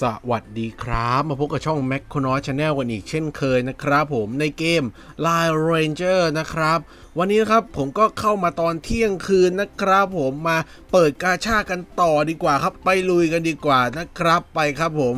สวัสดีครับ มาพบกับช่อง m a c คนน้อยชาแนลกันอีกเช่นเคยนะครับผมในเกม Line Ranger นะครับ วันนี้นะครับผมก็เข้ามาตอนเที่ยงคืนนะครับผมมาเปิดกาชากันต่อดีกว่าครับ ไปลุยกันดีกว่านะครับไปครับผม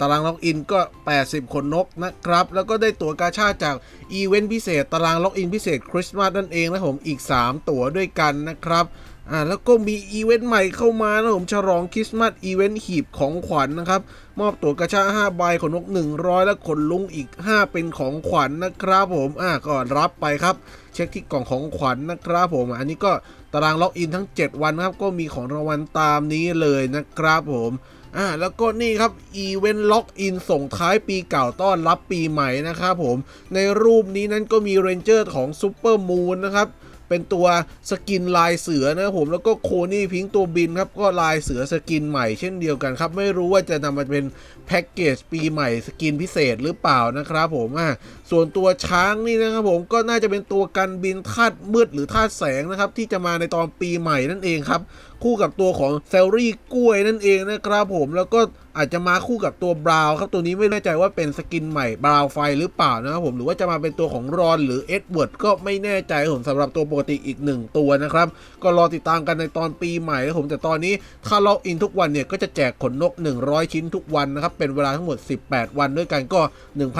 ตารางล็อกอินก็ 80 คนนกนะครับ แล้วก็ได้ตั๋วกาชาจากอีเวนต์พิเศษ ตารางล็อกอินพิเศษคริสต์มาสนั่นเองนะผมอีก 3 ตั๋วด้วยกันนะครับ อ่าแล้วก็มีอีเวนต์ใหม่เข้ามานะผมฉลองคริสต์มาสอีเวนต์หีบของขวัญนะครับ มอบตั๋วกระชา5ใบขนนก 100 และขนลุงอีก 5 เป็นของขวัญนะครับผมอ่าก็รับไปครับ เช็คที่กล่องของขวัญนะครับผมอันนี้ก็ตารางล็อกอินทั้ง 7 วันนะครับ ก็มีของรางวัลตามนี้เลยนะครับผมอ่าแล้วก็นี่ครับอีเวนต์ล็อกอินส่งท้ายปีเก่าต้อนรับปีใหม่นะครับผมในรูปนี้นั้นก็มีเรนเจอร์ของซูเปอร์มูนนะครับ เป็นตัวสกินลายเสือนะผมแล้วก็โคนี่พิงตัวบินครับก็ลายเสือสกินใหม่เช่นเดียวกันครับ ไม่รู้ว่าจะนำมาเป็นแพ็กเกจปีใหม่สกินพิเศษหรือเปล่านะครับผมอะส่วนตัวช้างนี่นะครับผมก็น่าจะเป็นตัวกันบินธาตุมืดหรือธาตุแสงนะครับที่จะมาในตอนปีใหม่นั่นเองครับคู่กับตัวของเซลรี่กล้วยนั่นเองนะครับผมแล้วก็ อาจจะมาคู่กับตัวบราวน์ครับตัวนี้ไม่แน่ใจว่าเป็นสกินใหม่บราวน์ไฟหรือเปล่านะครับผมหรือว่าจะมาเป็นตัวของรอนหรือเอ็ดเวิร์ดก็ไม่แน่ใจผมสำหรับตัวปกติอีกหนึ่งตัวนะครับ ก็รอติดตามกันในตอนปีใหม่ครับผมแต่ตอนนี้ถ้าล็อกอินทุกวันเนี่ยก็จะแจกขนนก 100 ชิ้นทุกวันนะครับเป็นเวลาทั้งหมด 18 วันด้วยกันก็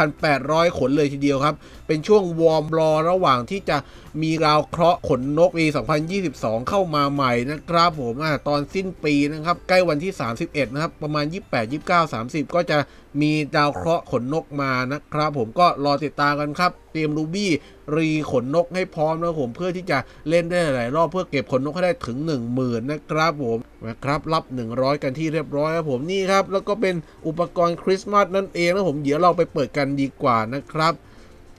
1,800 ขนเลยทีเดียวครับเป็นช่วงวอร์มรอระหว่างที่จะมีราวเคราะห์ขนนกปี 2022 เข้ามาใหม่นะครับผมอ่าตอนสิ้นปีนะครับใกล้วันที่ 31 นะครับประมาณ 28 29 30 ก็จะมีดาวเคราะห์ขนนกมานะครับ ผมก็รอติดตามกันครับ เตรียมรูบี้รีขนนกให้พร้อมนะผมเพื่อที่จะเล่นได้หลายรอบเพื่อเก็บขนนกให้ได้ถึง 10,000นะครับผมนะครับรับ 100 กันที่เรียบร้อยครับผมนี่ครับ แล้วก็เป็นอุปกรณ์คริสต์มาสนั่นเองนะผมเดี๋ยวเราไปเปิดกันดีกว่านะครับ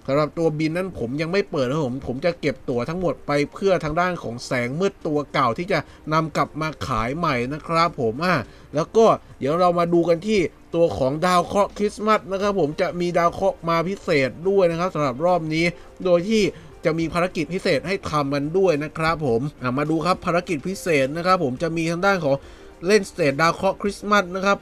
สำหรับตัวบินนั้นผมยังไม่เปิดนะผมผมจะเก็บตั๋วทั้งหมดไปเพื่อทางด้านของแสงมืดตัวเก่าที่จะนำกลับมาขายใหม่นะครับผมอะแล้วก็เดี๋ยวเรามาดูกันที่ตัวของดาวเคราะห์คริสต์มาสนะครับผมจะมีดาวเคราะห์มาพิเศษด้วยนะครับสำหรับรอบนี้ โดยที่จะมีภารกิจพิเศษให้ทำกันด้วยนะครับผมอะมาดูครับภารกิจพิเศษนะครับผมจะมีทางด้านของเล่นสเตจดาวเคราะห์คริสต์มาสนะครับ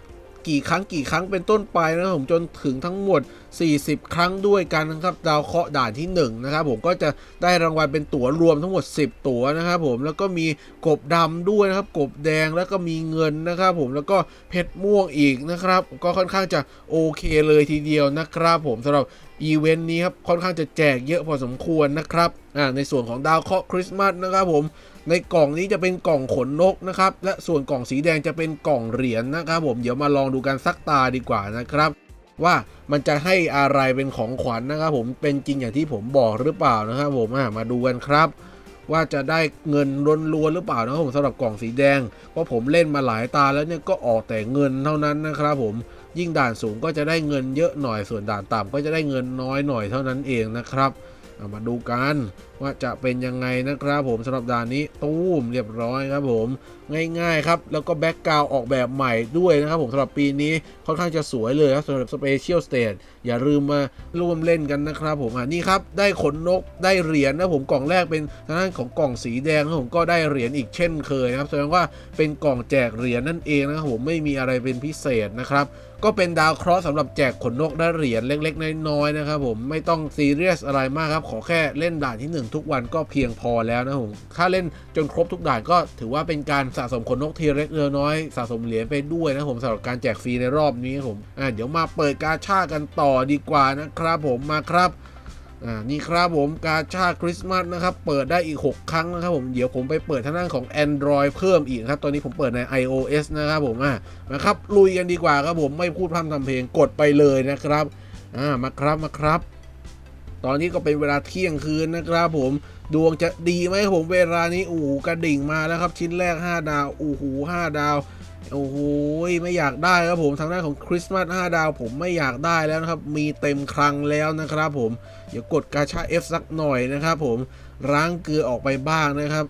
กี่ครั้งกี่ครั้งเป็นต้นไปนะครับผมจนถึงทั้งหมด 40 ครั้งด้วยกันนะครับดาวเคราะห์ด่านที่1นะครับผมก็จะได้รางวัลเป็นตั๋วรวมทั้งหมด 10 ตั๋วนะครับผมแล้วก็มีกบดำด้วยนะครับกบแดงแล้วก็มีเงินนะครับผมแล้วก็เพชรม่วงอีกนะครับ ก็ค่อนข้างจะโอเคเลยทีเดียวนะครับผมสำหรับอีเวนต์นี้ครับค่อนข้างจะแจกเยอะพอสมควรนะครับในส่วนของดาวเคราะห์คริสต์มาสนะครับผม ในกล่องนี้จะเป็นกล่องขนนกนะครับ และส่วนกล่องสีแดงจะเป็นกล่องเหรียญนะครับ ผมเดี๋ยวมาลองดูกันสักตาดีกว่านะครับ ว่ามันจะให้อะไรเป็นของขวัญนะครับ ผมเป็นจริงอย่างที่ผมบอกหรือเปล่านะครับ ผมมาดูกันครับ ว่าจะได้เงินล้วนๆหรือเปล่านะครับผมสำหรับกล่องสีแดงเพราะผมเล่นมาหลายตาแล้วเนี่ยก็ออกแต่เงินเท่านั้นนะครับ ผมยิ่งด่านสูงก็จะได้เงินเยอะหน่อยส่วนด่านต่ำก็จะได้เงินน้อยหน่อยเท่านั้นเองนะครับ เอามาดูกันว่าจะเป็นยังไงนะครับผมสำหรับด่านนี้ตู้มเรียบร้อยครับผม ง่ายๆครับ แล้วก็แบ็กกราวออกแบบใหม่ด้วยนะครับผมสำหรับปีนี้ค่อนข้างจะสวยเลยครับสำหรับสเปเชียลสเตจอย่าลืมมาร่วมเล่นกันนะครับผมอ่านี่ครับ ได้ขนนกได้เหรียญนะผมกล่องแรกเป็นทางด้านของกล่องสีแดงนะผมก็ได้เหรียญอีกเช่นเคยนะครับแสดงว่าเป็นกล่องแจกเหรียญนั่นเองนะครับผมไม่มีอะไรเป็นพิเศษนะครับ ก็เป็นดาวเคราะห์สำหรับแจกขนนกและเหรียญเล็กๆ น้อยๆนะครับผมไม่ต้องซีเรียสอะไรมากครับ ขอแค่เล่นด่านที่ 1 ทุกวันก็เพียงพอแล้วนะผมถ้าเล่นจนครบทุกด่านก็ถือว่าเป็นการสะสมขนนกทีเล็กเรือน้อยสะสมเหรียญไปด้วยนะผมสำหรับการแจกฟรีในรอบนี้ครับผมอ่าเดี๋ยวมาเปิดกาชากันต่อดีกว่านะครับผมมาครับ อ่านี่ครับผมกาชาคริสต์มาสนะครับเปิดได้อีก 6 ครั้งนะครับผมเดี๋ยวผมไปเปิดทางด้านของ Android เพิ่มอีกครับตอนนี้ผมเปิดใน iOS นะครับผมอะนะครับลุยกันดีกว่าครับผมไม่พูดพร่ำทำเพลงกดไปเลยนะครับอ่ามาครับมาครับ ตอนนี้ก็เป็นเวลาเที่ยงคืนนะครับผมดวงจะดีไหมผมเวลานี้โอ้โหกระดิ่งมาแล้วครับชิ้นแรก 5 ดาวโอ้โห5ดาว โอ้โหไม่อยากได้ครับผมทางด้านของคริสต์มาส5ดาว ผมไม่อยากได้แล้วนะครับ มีเต็มคลังแล้วนะครับผมเดี๋ยวกดกาชา F สักหน่อยนะครับผมล้างเกลือออกไปบ้างนะครับ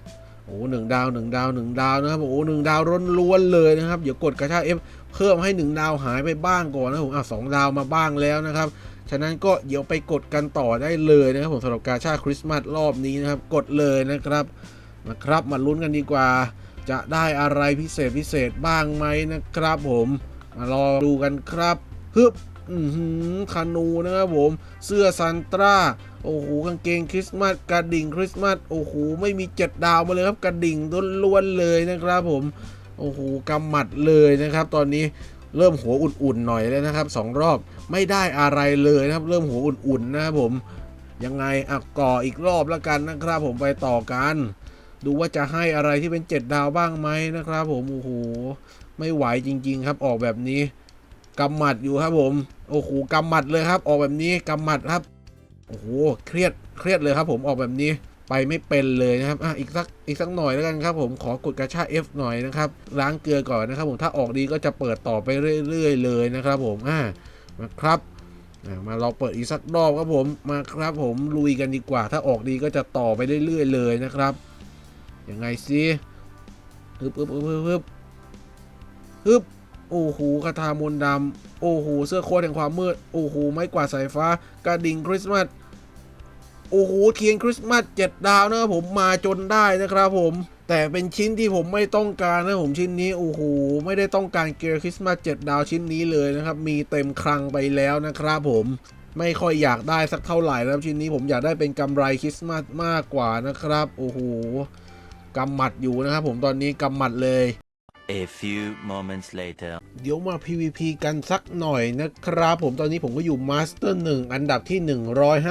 โอ้หนึ่งดาวหนึ่งดาวหนึ่งดาวนะครับโอ้หนึ่งดาวล้วนๆเลยนะครับเดี๋ยวกดกาชา F เพิ่มให้หนึ่งดาวหายไปบ้างก่อนนะผมอะสองดาวมาบ้างแล้วนะครับ ฉะนั้นก็เดี๋ยวไปกดกันต่อได้เลยนะครับผมสำหรับกาชาคริสต์มาสรอบนี้นะครับ กดเลยนะครับมาครับมาลุ้นกันดีกว่า จะได้อะไรพิเศษพิเศษบ้างไหมนะครับผมมารอดูกันครับฮึบคานูนะครับผม เสื้อซันตราโอ้โหกางเกงคริสต์มาสกระดิ่งคริสต์มาสโอ้โหไม่มีเจ็ดดาวมาเลยครับกระดิ่งล้วนๆเลยนะครับผมโอ้โหกำหมัดเลยนะครับ ตอนนี้เริ่มหัวอุ่นๆหน่อยแล้วนะครับสองรอบไม่ได้อะไรเลยนะครับ เริ่มหัวอุ่นๆนะครับผมยังไงอะก่ออีกรอบแล้วกันนะครับผมไปต่อกัน ดูว่าจะให้อะไรที่เป็น 7 ดาวบ้างไหมนะครับผม โอ้โห ไม่ไหวจริง ๆ ครับออกแบบนี้กำหมัดอยู่ครับผม โอ้โหกำหมัดเลยครับ ออกแบบนี้กำหมัดครับ โอ้โห เครียด เครียดเลยครับผม ออกแบบนี้ ไปไม่เป็นเลยนะครับ อะ อีกสัก อีกสักหน่อยแล้วกันครับผม ขอกดกระชาก F หน่อยนะครับ ล้างเกลือก่อนนะครับผม ถ้าออกดีก็จะเปิดต่อไปเรื่อยๆ เลยนะครับผม อ่ามาครับมาเราเปิดอีกสักรอบครับผม มาครับผม ลุยกันดีกว่า ถ้าออกดีก็จะต่อไปเรื่อยๆ เลยนะครับ ยังไงสิฮึบฮึบฮึบฮึบฮึบฮึบโอ้โหคาถามนต์ดำโอ้โหเสื้อโค้ทแห่งความมืด โอ้โหไม้กวาดสายฟ้ากระดิ่งคริสต์มาสโอ้โหเทียนคริสต์มาสเจ็ดดาวนะครับผมมาจนได้นะครับผมแต่เป็นชิ้นที่ผมไม่ต้องการนะผมชิ้นนี้โอ้โหไม่ได้ต้องการเกียร์คริสต์มาสเจ็ดดาวชิ้นนี้เลยนะครับ มีเต็มคลังไปแล้วนะครับผมไม่ค่อยอยากได้สักเท่าไหร่นะครับชิ้นนี้ผมอยากได้เป็นกำไรคริสต์มาสมากกว่านะครับ โอ้โห กำหมัดอยู่นะครับผมตอนนี้กำหมัดเลย A few moments later. เดี๋ยวมา PVP กันสักหน่อยนะครับ ผมตอนนี้ผมก็อยู่มาสเตอร์1อันดับที่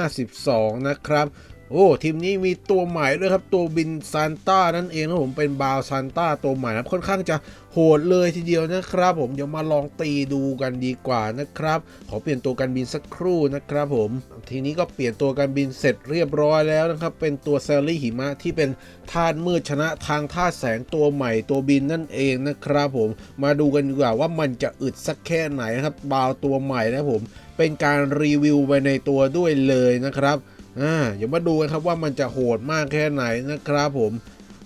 152 นะครับ โอ้ทีมนี้มีตัวใหม่ด้วยครับตัวบินซานต้านั่นเองนะผมเป็นบาวซานต้าตัวใหม่นะครับค่อนข้างจะโหดเลยทีเดียวนะครับ ผมเดี๋ยวมาลองตีดูกันดีกว่านะครับ ขอเปลี่ยนตัวการบินสักครู่นะครับผม ทีนี้ก็เปลี่ยนตัวการบินเสร็จเรียบร้อยแล้วนะครับ เป็นตัวเซลลี่หิมะที่เป็นธาตุมืดชนะทางธาตุแสงตัวใหม่ตัวบินนั่นเองนะครับผมมาดูกันดีกว่าว่ามันจะอึดสักแค่ไหนนะครับบาวตัวใหม่นะผมเป็นการรีวิวไปในตัวด้วยเลยนะครับ อ่าเดี๋ยวมาดูกันครับว่ามันจะโหดมากแค่ไหนนะครับผม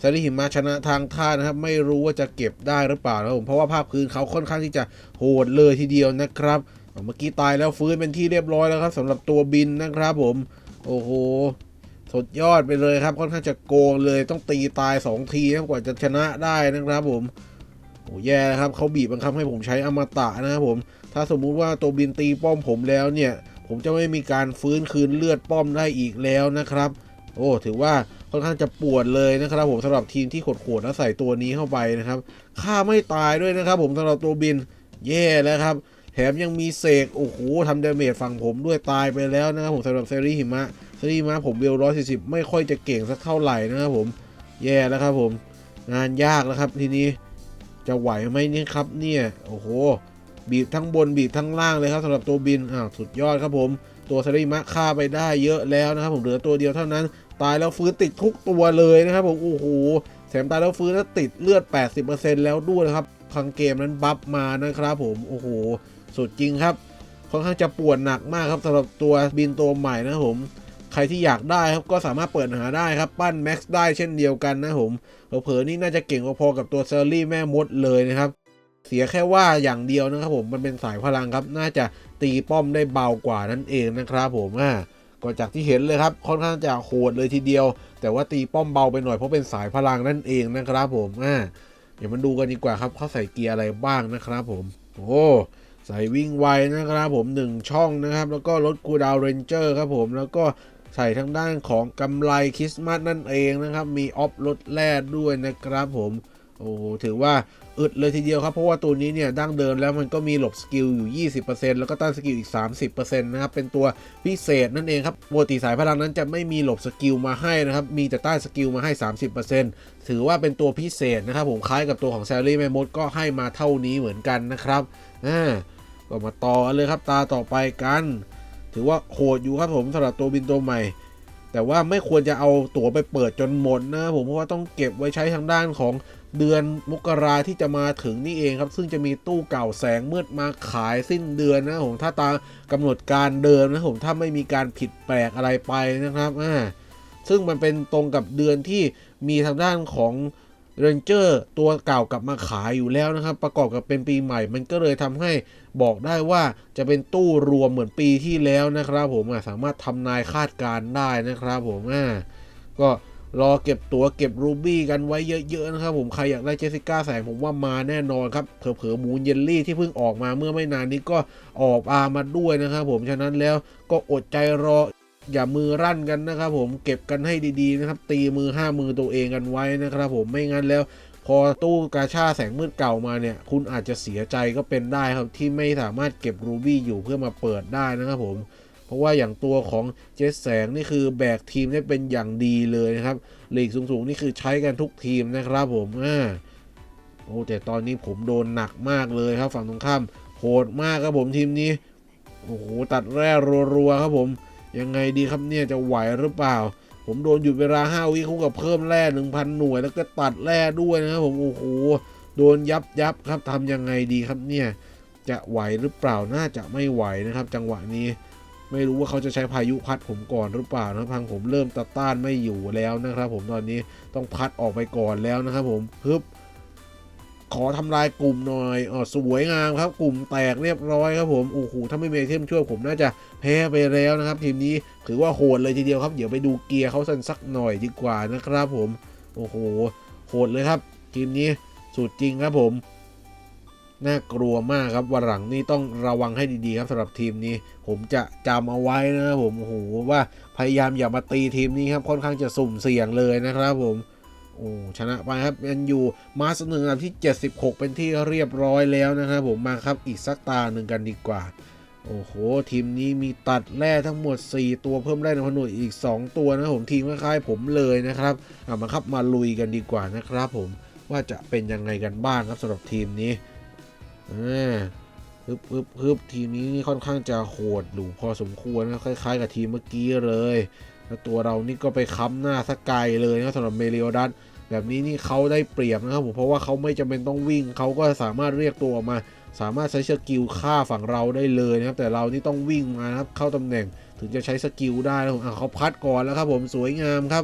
ซาริหิมะชนะทางท่านะครับ ไม่รู้ว่าจะเก็บได้หรือเปล่านะครับผมเพราะว่าภาพพื้นเขาค่อนข้างที่จะโหดเลยทีเดียวนะครับเมื่อกี้ตายแล้วฟื้นเป็นที่เรียบร้อยแล้วครับสำหรับตัวบินนะครับผม โอ้โหสุดยอดไปเลยครับค่อนข้างจะโกงเลยต้องตีตาย 2 ทีกว่าจะชนะได้นะครับผมโอ้แย่นะครับเขาบีบบังคับให้ผมใช้อมตะนะครับผม ถ้าสมมุติว่าตัวบินตีป้อมผมแล้วเนี่ย ผมจะไม่มีการฟื้นคืนเลือดป้อมได้อีกแล้วนะครับ โอ้ถือว่าค่อนข้างจะปวดเลยนะครับ ผมสำหรับทีมที่ขดขวดแล้วใส่ตัวนี้เข้าไปนะครับฆ่าไม่ตายด้วยนะครับ ผมสำหรับตัวบินแย่แล้วครับ แถมยังมีเสกโอ้โหทำดาเมจฝั่งผมด้วยตายไปแล้วนะครับผมสำหรับเซรีหิมะเซรีหิมะผมเวลร้อยสี่สิบไม่ค่อยจะเก่งสักเท่าไหร่นะครับผมแย่แล้วครับผมงานยากแล้วครับทีนี้จะไหวไหมเนี่ยครับเนี่ยโอ้โห บีบทั้งบนบีบทั้งล่างเลยครับสำหรับตัวบินอ้าวสุดยอดครับผม ตัวซาริมะฆ่าไปได้เยอะแล้วนะครับ ผมเหลือตัวเดียวเท่านั้น ตายแล้วฟื้นติดทุกตัวเลยนะครับผมโอ้โหแถมตายแล้วฟื้นแล้วติดเลือด 80%แล้วด้วยนะครับทางเกมนั้นบัฟมานะครับผมโอ้โหสุดจริงครับค่อนข้างจะปวดหนักมากครับสำหรับตัวบินตัวใหม่นะผมใครที่อยากได้ครับก็สามารถเปิดหาได้ครับ ปั้นแม็กซ์ได้เช่นเดียวกันนะผมเผลอๆนี่น่าจะเก่งพอๆกับตัวเซอรี่แม่มดเลยนะครับ เสียแค่ว่าอย่างเดียวนะครับผมมันเป็นสายพลังครับ น่าจะตีป้อมได้เบากว่านั่นเองนะครับผมอ่าก็จากที่เห็นเลยครับค่อนข้างจะโหดเลยทีเดียว แต่ว่าตีป้อมเบาไปหน่อยเพราะเป็นสายพลังนั่นเองนะครับผมอ่าเดี๋ยวมาดูกันดีกว่าครับเขาใส่เกียร์อะไรบ้างนะครับผม โอ้ใส่วิ่งไวนะครับผมหนึ่งช่องนะครับ แล้วก็ลดคูดาวเรนเจอร์ครับผมแล้วก็ใส่ทางด้านของกำไรคริสต์มาสนั่นเองนะครับ มีออฟลดแร่ด้วยนะครับผม โอ้ถือว่าอึดเลยทีเดียวครับ เพราะว่าตัวนี้เนี่ยดั้งเดิมแล้วมันก็มีหลบสกิลอยู่ 20%แล้วก็ต้านสกิลอีก 30%นะครับ เป็นตัวพิเศษนั่นเองครับปกติสายพลังนั้นจะไม่มีหลบสกิลมาให้นะครับ มีแต่ต้านสกิลมาให้ 30%ถือว่าเป็นตัวพิเศษนะครับ ผมคล้ายกับตัวของแซลลี่แมมมดก็ให้มาเท่านี้เหมือนกันนะครับอ่าก็มาต่อเลยครับตาต่อไปกัน ถือว่าโหดอยู่ครับผมสำหรับตัวบินตัวใหม่ แต่ว่าไม่ควรจะเอาตั๋วไปเปิดจนหมดนะผมเพราะว่าต้องเก็บไว้ใช้ทางด้านของเดือนมกราที่จะมาถึงนี่เองครับ ซึ่งจะมีตู้เก่าแสงมืดมาขายสิ้นเดือนนะผมถ้าตามกำหนดการเดิมนะผมถ้าไม่มีการผิดแปลกอะไรไปนะครับอ่าซึ่งมันเป็นตรงกับเดือนที่มีทางด้านของเรนเจอร์ตัวเก่ากลับมาขายอยู่แล้วนะครับ ประกอบกับเป็นปีใหม่ มันก็เลยทำให้ บอกได้ว่าจะเป็นตู้รวมเหมือนปีที่แล้วนะครับผมสามารถทำนายคาดการณ์ได้นะครับผมก็รอเก็บตัวเก็บรูบี้กันไว้เยอะๆนะครับผมใครอยากได้เจสสิก้าแสงผมว่ามาแน่นอนครับเผลอๆหมูเยลลี่ที่เพิ่งออกมาเมื่อไม่นานนี้ก็ออกอามาด้วยนะครับผมฉะนั้นแล้วก็อดใจรออย่ามือรั่นกันนะครับผมเก็บกันให้ดีๆนะครับตีมือห้ามือตัวเองกันไว้นะครับผมไม่งั้นแล้ว พอตู้กาชาแสงมืดเก่ามาเนี่ย คุณอาจจะเสียใจก็เป็นได้ครับที่ไม่สามารถเก็บรูบี้อยู่เพื่อมาเปิดได้นะครับผม เพราะว่าอย่างตัวของเจสแสงนี่คือแบกทีมได้เป็นอย่างดีเลยนะครับลีกสูงๆนี่คือใช้กันทุกทีมนะครับผมอ่าโอ้แต่ตอนนี้ผมโดนหนักมากเลยครับฝั่งตรงข้ามโหดมากครับผมทีมนี้โอ้โหตัดแร่รัวๆครับผม ยังไงดีครับเนี่ยจะไหวหรือเปล่า ผมโดนหยุดเวลา5วิคู่กับเพิ่มแร่1,000หน่วยแล้วก็ตัดแร่ด้วยนะครับผมโอ้โหโดนยับยับครับทำยังไงดีครับเนี่ยจะไหวหรือเปล่าน่าจะไม่ไหวนะครับ จังหวะนี้ไม่รู้ว่าเขาจะใช้พายุพัดผมก่อนหรือเปล่านะพังผมเริ่มตะต้านไม่อยู่แล้วนะครับ ผมตอนนี้ต้องพัดออกไปก่อนแล้วนะครับ ผมฮึบ ขอทำลายกลุ่มหน่อยอ๋อสวยงามครับ กลุ่มแตกเรียบร้อยครับผม โอ้โห ถ้าไม่มีไอเทมช่วยผมน่าจะแพ้ไปแล้วนะครับ ทีมนี้ถือว่าโหดเลยทีเดียวครับ เดี๋ยวไปดูเกียร์เขาสันสักหน่อยดีกว่านะครับผม โอ้โห โหดเลยครับ ทีมนี้สุดจริงครับผม น่ากลัวมากครับวันหลังนี่ต้องระวังให้ดีๆครับสำหรับทีมนี้ ผมจะจำเอาไว้นะครับผม โอ้โห ว่าพยายามอย่ามาตีทีมนี้ครับ ค่อนข้างจะสุ่มเสี่ยงเลยนะครับผม โอ้ชนะไปครับยังอยู่มาเสนึ่งอันดับที่ 76 เป็นที่เรียบร้อยแล้วนะครับผมมาครับอีกสักตาหนึ่งกันดีกว่า โอ้โห ทีมนี้มีตัดแร่ทั้งหมด 4 ตัวเพิ่มแร่ในพนุษอีก 2 ตัวนะผมทีมคล้ายๆผมเลยนะครับเอามาครับมาลุยกันดีกว่านะครับผมว่าจะเป็นยังไงกันบ้างครับสำหรับทีมนี้อ่าฮึบฮึบฮึบทีมนี้ค่อนข้างจะโหดหรูพอสมควรนะคล้าย ๆ กับทีมเมื่อกี้เลยแล้วตัวเรานี่ก็ไปค้ำหน้าสกายเลยนะสำหรับเมริโอดัส แบบนี้นี่เขาได้เปรียบนะครับผมเพราะว่าเขาไม่จำเป็นต้องวิ่งเขาก็สามารถเรียกตัวมา สามารถใช้สกิลฆ่าฝั่งเราได้เลยนะครับ แต่เรานี่ต้องวิ่งมานะครับเข้าตำแหน่งถึงจะใช้สกิลได้นะผมอะเขาพัดก่อนแล้วครับผมสวยงามครับ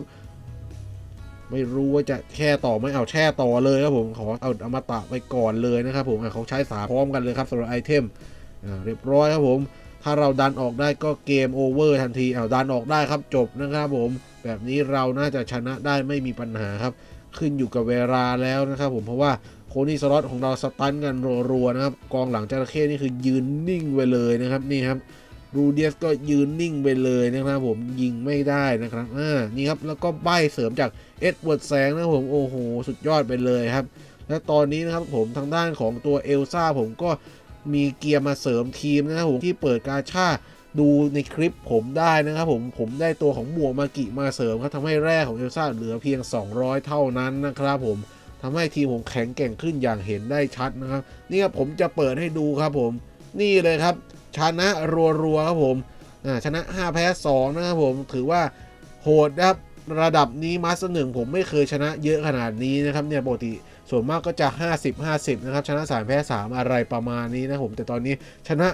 ไม่รู้ว่าจะแช่ต่อไหม่เอาแช่ต่อเลยครับผมขอเอาอมตะไปก่อนเลยนะครับผมอะเขาใช้สามพร้อมกันเลยครับสำหรับไอเทมอ่าเรียบร้อยครับผมถ้าเราดันออกได้ก็เกมโอเวอร์ทันทีเอาดันออกได้ครับจบนะครับผม แบบนี้เราน่าจะชนะได้ไม่มีปัญหาครับ ขึ้นอยู่กับเวลาแล้วนะครับผมเพราะว่าโคนี่สล็อตของเราสตันกันรัวๆนะครับ กองหลังจระเข้นี่คือยืนนิ่งไปเลยนะครับนี่ครับรูเดียสก็ยืนนิ่งไปเลยนะครับผมยิงไม่ได้นะครับอ่านี่ครับแล้วก็ใบเสริมจากเอ็ดเวิร์ดแสงนะครับผมโอ้โหสุดยอดไปเลยครับ และตอนนี้นะครับผมทางด้านของตัวเอลซ่าผมก็มีเกียร์มาเสริมทีมนะครับผมที่เปิดกาชา ดูในคลิปผมได้นะครับผมผมได้ตัวของหมวมากิมาเสริมครับทำให้แร่ของเอลซ่าเหลือเพียง 200 เท่านั้นนะครับผมทำให้ทีมผมแข็งแกร่งขึ้นอย่างเห็นได้ชัดนะครับนี่ครับผมจะเปิดให้ดูครับผมนี่เลยครับ ชนะรัวๆครับผมชนะ 5 แพ้ 2 นะครับผมถือว่าโหดนะครับระดับนี้มาสเตอร์หนึ่งผมไม่เคยชนะเยอะขนาดนี้นะครับเนี่ยปกติ ส่วนมากก็จะ 50 50 นะครับ ชนะ 3 แพ้ 3 อะไรประมาณนี้นะผม แต่ตอนนี้ชนะ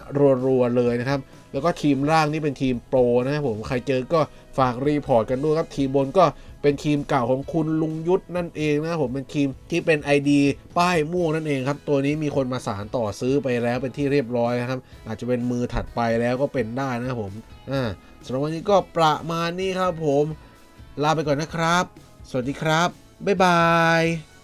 รัวๆเลยนะครับ แล้วก็ทีมล่างนี่เป็นทีมโปรนะครับผม ใครเจอก็ฝากรีพอร์ตกันด้วยครับ ทีมบนก็เป็นทีมเก่าของคุณลุงยุทธนั่นเองนะผมเป็นทีมที่เป็น ID ป้ายม่วงนั่นเองครับ ตัวนี้มีคนมาสารต่อซื้อไปแล้วเป็นที่เรียบร้อยนะครับ อาจจะเป็นมือถัดไปแล้วก็เป็นได้นะผมอ่าสำหรับวันนี้ก็ประมาณนี้ครับผม ลาไปก่อนนะครับ สวัสดีครับ บ๊ายบาย